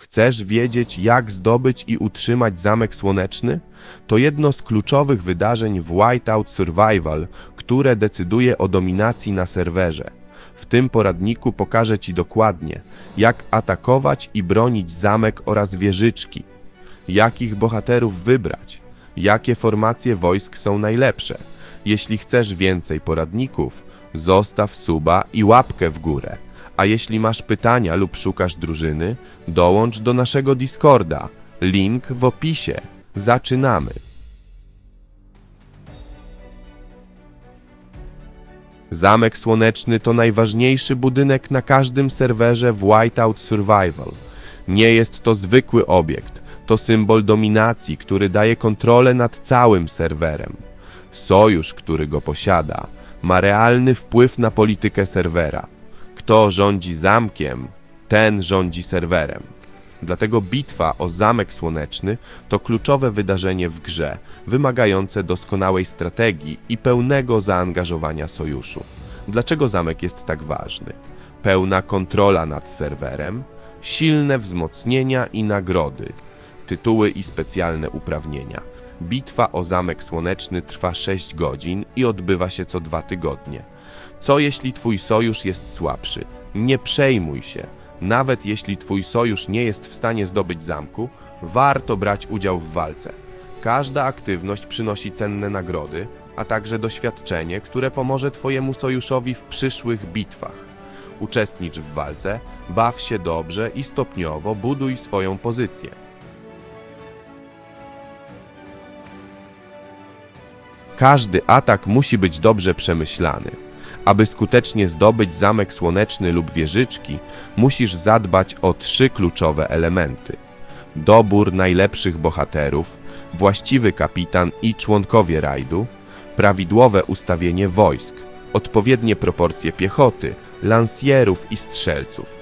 Chcesz wiedzieć, jak zdobyć i utrzymać Zamek Słoneczny? To jedno z kluczowych wydarzeń w Whiteout Survival, które decyduje o dominacji na serwerze. W tym poradniku pokażę Ci dokładnie, jak atakować i bronić zamek oraz wieżyczki, jakich bohaterów wybrać, jakie formacje wojsk są najlepsze. Jeśli chcesz więcej poradników, zostaw suba i łapkę w górę. A jeśli masz pytania lub szukasz drużyny, dołącz do naszego Discorda. Link w opisie. Zaczynamy. Zamek Słoneczny to najważniejszy budynek na każdym serwerze w Whiteout Survival. Nie jest to zwykły obiekt, to symbol dominacji, który daje kontrolę nad całym serwerem. Sojusz, który go posiada, ma realny wpływ na politykę serwera. Kto rządzi zamkiem, ten rządzi serwerem. Dlatego bitwa o Zamek Słoneczny to kluczowe wydarzenie w grze, wymagające doskonałej strategii i pełnego zaangażowania sojuszu. Dlaczego zamek jest tak ważny? Pełna kontrola nad serwerem, silne wzmocnienia i nagrody, tytuły i specjalne uprawnienia. Bitwa o Zamek Słoneczny trwa 6 godzin i odbywa się co dwa tygodnie. Co jeśli twój sojusz jest słabszy? Nie przejmuj się. Nawet jeśli twój sojusz nie jest w stanie zdobyć zamku, warto brać udział w walce. Każda aktywność przynosi cenne nagrody, a także doświadczenie, które pomoże twojemu sojuszowi w przyszłych bitwach. Uczestnicz w walce, baw się dobrze i stopniowo buduj swoją pozycję. Każdy atak musi być dobrze przemyślany. Aby skutecznie zdobyć zamek słoneczny lub wieżyczki, musisz zadbać o trzy kluczowe elementy: dobór najlepszych bohaterów, właściwy kapitan i członkowie rajdu, prawidłowe ustawienie wojsk, odpowiednie proporcje piechoty, lansjerów i strzelców,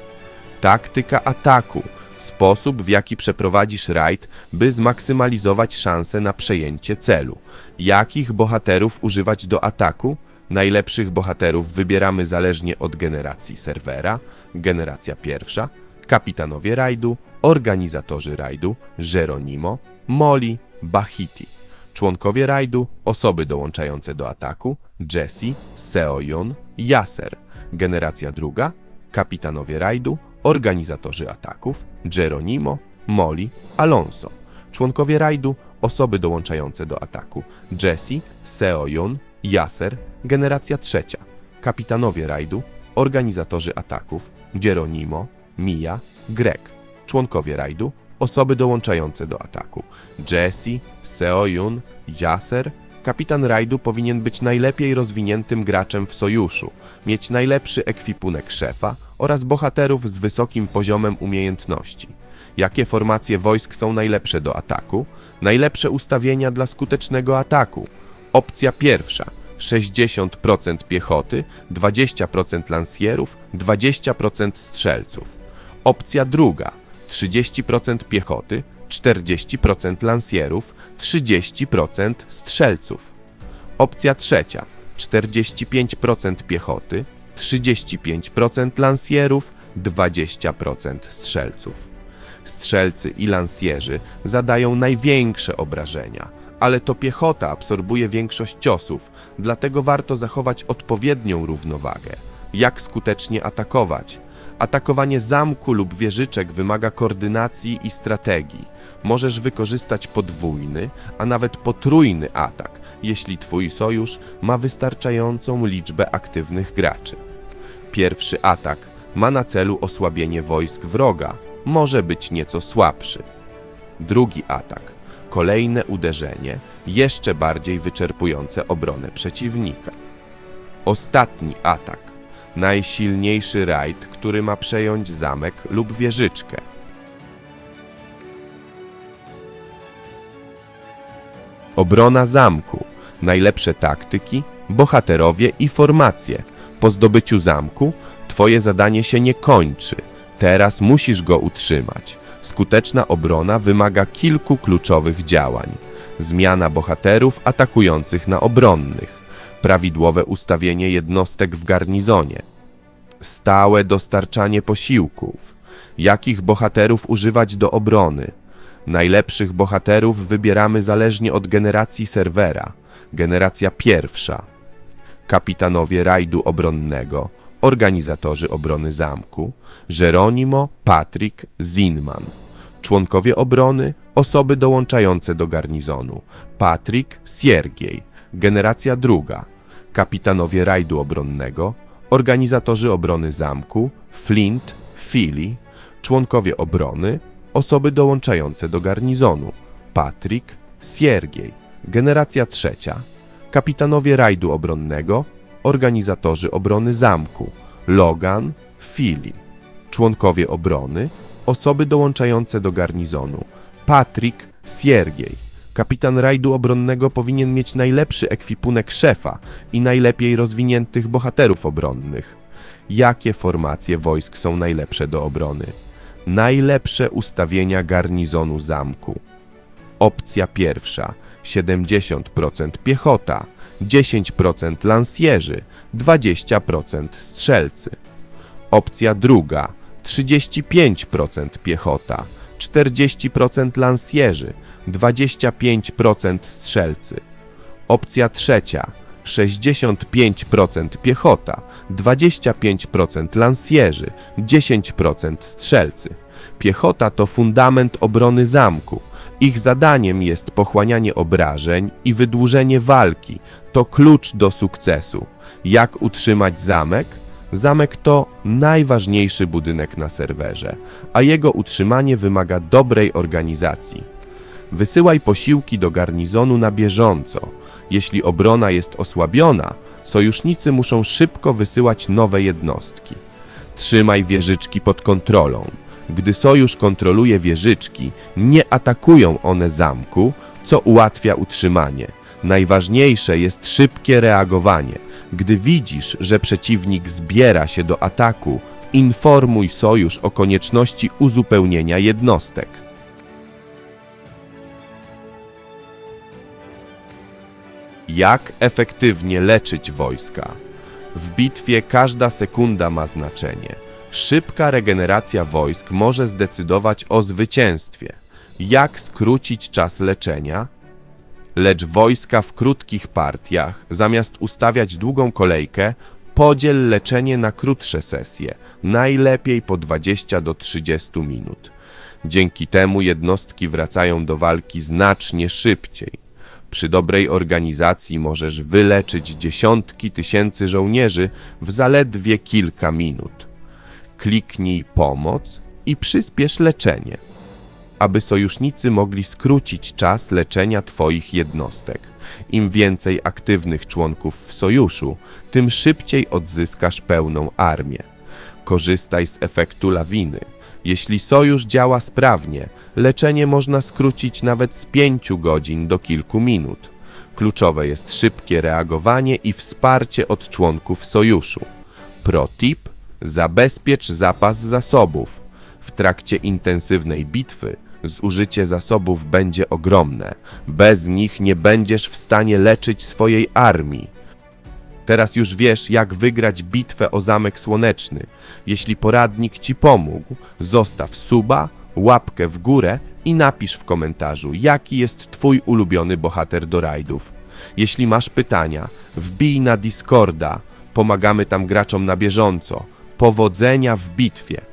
taktyka ataku, sposób w jaki przeprowadzisz rajd, by zmaksymalizować szanse na przejęcie celu, jakich bohaterów używać do ataku, Najlepszych bohaterów wybieramy zależnie od generacji serwera, generacja pierwsza, kapitanowie rajdu, organizatorzy rajdu, Geronimo, Molly, Bahiti. Członkowie rajdu, osoby dołączające do ataku, Jesse, Seoyun, Yasser. Generacja druga, kapitanowie rajdu, organizatorzy ataków, Geronimo, Molly, Alonso. Członkowie rajdu, osoby dołączające do ataku, Jesse, Seoyun, Yasser, generacja trzecia, kapitanowie rajdu, organizatorzy ataków, Geronimo, Mia, Greg, członkowie rajdu, osoby dołączające do ataku, Jesse, Seoyun, Yasser. Kapitan rajdu powinien być najlepiej rozwiniętym graczem w sojuszu, mieć najlepszy ekwipunek szefa oraz bohaterów z wysokim poziomem umiejętności. Jakie formacje wojsk są najlepsze do ataku? Najlepsze ustawienia dla skutecznego ataku. Opcja pierwsza 60% piechoty, 20% lansjerów, 20% strzelców. Opcja druga 30% piechoty, 40% lansjerów, 30% strzelców. Opcja trzecia 45% piechoty, 35% lansjerów, 20% strzelców. Strzelcy i lansjerzy zadają największe obrażenia, ale to piechota absorbuje większość ciosów, dlatego warto zachować odpowiednią równowagę. Jak skutecznie atakować? Atakowanie zamku lub wieżyczek wymaga koordynacji i strategii. Możesz wykorzystać podwójny, a nawet potrójny atak, jeśli twój sojusz ma wystarczającą liczbę aktywnych graczy. Pierwszy atak ma na celu osłabienie wojsk wroga, może być nieco słabszy. Drugi atak kolejne uderzenie, jeszcze bardziej wyczerpujące obronę przeciwnika. Ostatni atak, najsilniejszy rajd, który ma przejąć zamek lub wieżyczkę. Obrona zamku, najlepsze taktyki, bohaterowie i formacje. Po zdobyciu zamku twoje zadanie się nie kończy. Teraz musisz go utrzymać. Skuteczna obrona wymaga kilku kluczowych działań: zmiana bohaterów atakujących na obronnych, prawidłowe ustawienie jednostek w garnizonie, stałe dostarczanie posiłków, Jakich bohaterów używać do obrony? Najlepszych bohaterów wybieramy zależnie od generacji serwera. Generacja pierwsza. Kapitanowie rajdu obronnego, organizatorzy obrony zamku, Geronimo, Patrick, Zinman. Członkowie obrony, osoby dołączające do garnizonu, Patrick, Siergiej. Generacja druga. Kapitanowie rajdu obronnego, organizatorzy obrony zamku, Flint, Philly, członkowie obrony, osoby dołączające do garnizonu, Patrick, Siergiej. Generacja trzecia. Kapitanowie rajdu obronnego, organizatorzy obrony zamku, Logan, Philly. Członkowie obrony, osoby dołączające do garnizonu, Patrick, Siergiej. Kapitan rajdu obronnego powinien mieć najlepszy ekwipunek szefa i najlepiej rozwiniętych bohaterów obronnych. Jakie formacje wojsk są najlepsze do obrony? Najlepsze ustawienia garnizonu zamku. Opcja pierwsza 70% piechota, 10% lansjerzy, 20% strzelcy. Opcja druga 35% piechota, 40% lansjerzy, 25% strzelcy. Opcja trzecia 65% piechota, 25% lansjerzy, 10% strzelcy. Piechota to fundament obrony zamku. Ich zadaniem jest pochłanianie obrażeń i wydłużenie walki. To klucz do sukcesu. Jak utrzymać zamek? Zamek to najważniejszy budynek na serwerze, a jego utrzymanie wymaga dobrej organizacji. Wysyłaj posiłki do garnizonu na bieżąco. Jeśli obrona jest osłabiona, sojusznicy muszą szybko wysyłać nowe jednostki. Trzymaj wieżyczki pod kontrolą. Gdy sojusz kontroluje wieżyczki, nie atakują one zamku, co ułatwia utrzymanie. Najważniejsze jest szybkie reagowanie. Gdy widzisz, że przeciwnik zbiera się do ataku, informuj sojusz o konieczności uzupełnienia jednostek. Jak efektywnie leczyć wojska? W bitwie każda sekunda ma znaczenie. Szybka regeneracja wojsk może zdecydować o zwycięstwie. Jak skrócić czas leczenia? Lecz wojska w krótkich partiach, zamiast ustawiać długą kolejkę, podziel leczenie na krótsze sesje, najlepiej po 20 do 30 minut. Dzięki temu jednostki wracają do walki znacznie szybciej. Przy dobrej organizacji możesz wyleczyć dziesiątki tysięcy żołnierzy w zaledwie kilka minut. Kliknij pomoc i przyspiesz leczenie, aby sojusznicy mogli skrócić czas leczenia Twoich jednostek. Im więcej aktywnych członków w sojuszu, tym szybciej odzyskasz pełną armię. Korzystaj z efektu lawiny. Jeśli sojusz działa sprawnie, leczenie można skrócić nawet z 5 godzin do kilku minut. Kluczowe jest szybkie reagowanie i wsparcie od członków sojuszu. Pro tip: zabezpiecz zapas zasobów. W trakcie intensywnej bitwy zużycie zasobów będzie ogromne. Bez nich nie będziesz w stanie leczyć swojej armii. Teraz już wiesz, jak wygrać bitwę o Zamek Słoneczny. Jeśli poradnik Ci pomógł, zostaw suba, łapkę w górę i napisz w komentarzu, jaki jest Twój ulubiony bohater do rajdów. Jeśli masz pytania, wbij na Discorda. Pomagamy tam graczom na bieżąco. Powodzenia w bitwie!